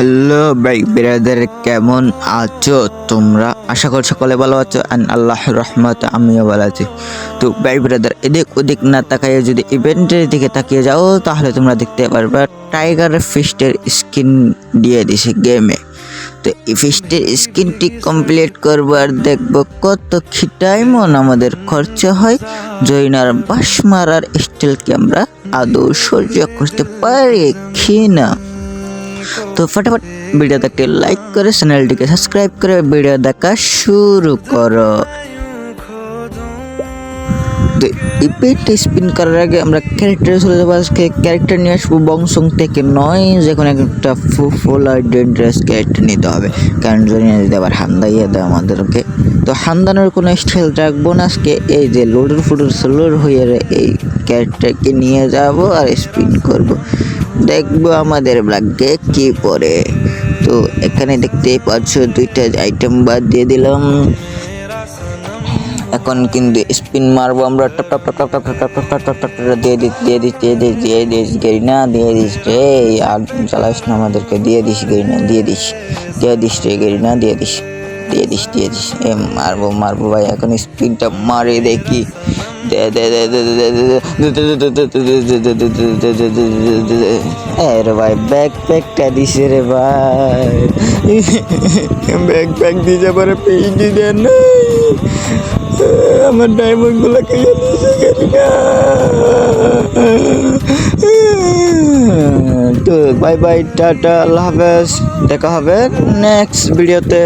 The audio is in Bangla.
হ্যালো বাইক বিরাদের, কেমন আছো তোমরা? আশা করি সকলে ভালো আছো আর আল্লাহ রহমত আমিও ভালো আছি। তো বাইক বিরাদার, এদিক ওদিক না তাকাইয়ে যদি ইভেন্টের দিকে তাকিয়ে যাও, তাহলে তোমরা দেখতে পারবে টাইগার ফিস্টের স্কিন দিয়ে দিছে গেমে তো এই ফিস্টের স্কিনটি কমপ্লিট করব আর দেখব কত খিটাইমন আমাদের খরচা হয়। জৈনার বাস মারার স্টিলকে আমরা আদৌ সহ্য করতে পারি কি না? তো ফটাফট ভিডিওটাকে লাইক করে চ্যানেলটিকে সাবস্ক্রাইব করে ভিডিও দেখা শুরু করো। তো ইপেট স্পিন করার আগে আমরা ক্যারেক্টারে চলে যাব। আজকে ক্যারেক্টার নিয়ে আসব বংশং থেকে নয়। যে কোনো একটা ফুল ডেঞ্জারাস ক্যারেক্টার নিতে হবে। কারণ যদি যদি আবার হান্দাইয়ে দেয় আমাদেরকে। তো হান্দানোর কোনো স্টাইল রাখব না। আজকে এই যে লোডের ফুডের সোলোর হয়ে এই ক্যারেক্টারকে নিয়ে যাব আর স্পিন করব। দেখব আমাদের ভাগ্যে কি পড়ে তো এখানে দেখতেই পাচ্ছ দুইটা আইটেম বাদ দিয়ে দিলাম এখন কিন্তু স্পিন মারবো আমরা top top top top top top top top top top দিয়ে দিস দিয়ে দিস দিয়ে দিস দিয়ে দিস গেরিনা দিয়ে দিস রে আর চালাস না আমাদেরকে দিয়ে দিস গেরিনা দিয়ে দিস দিয়ে দিস রে গেরি না দিয়ে দিস দিয়ে দিস দিয়ে দিস এ মারবো মারবো ভাই এখন স্পিনটা মারে দেখি রে ভাই ব্যাগ প্যাকটা দিছে রে ভাই ব্যাগ প্যাক দিছে পরে পেয়ে দেন আমার ডায়মন্ডগুলো কে তো বাই বাই টাটা আল্লাহ হাফেজ দেখা হবে নেক্সট ভিডিওতে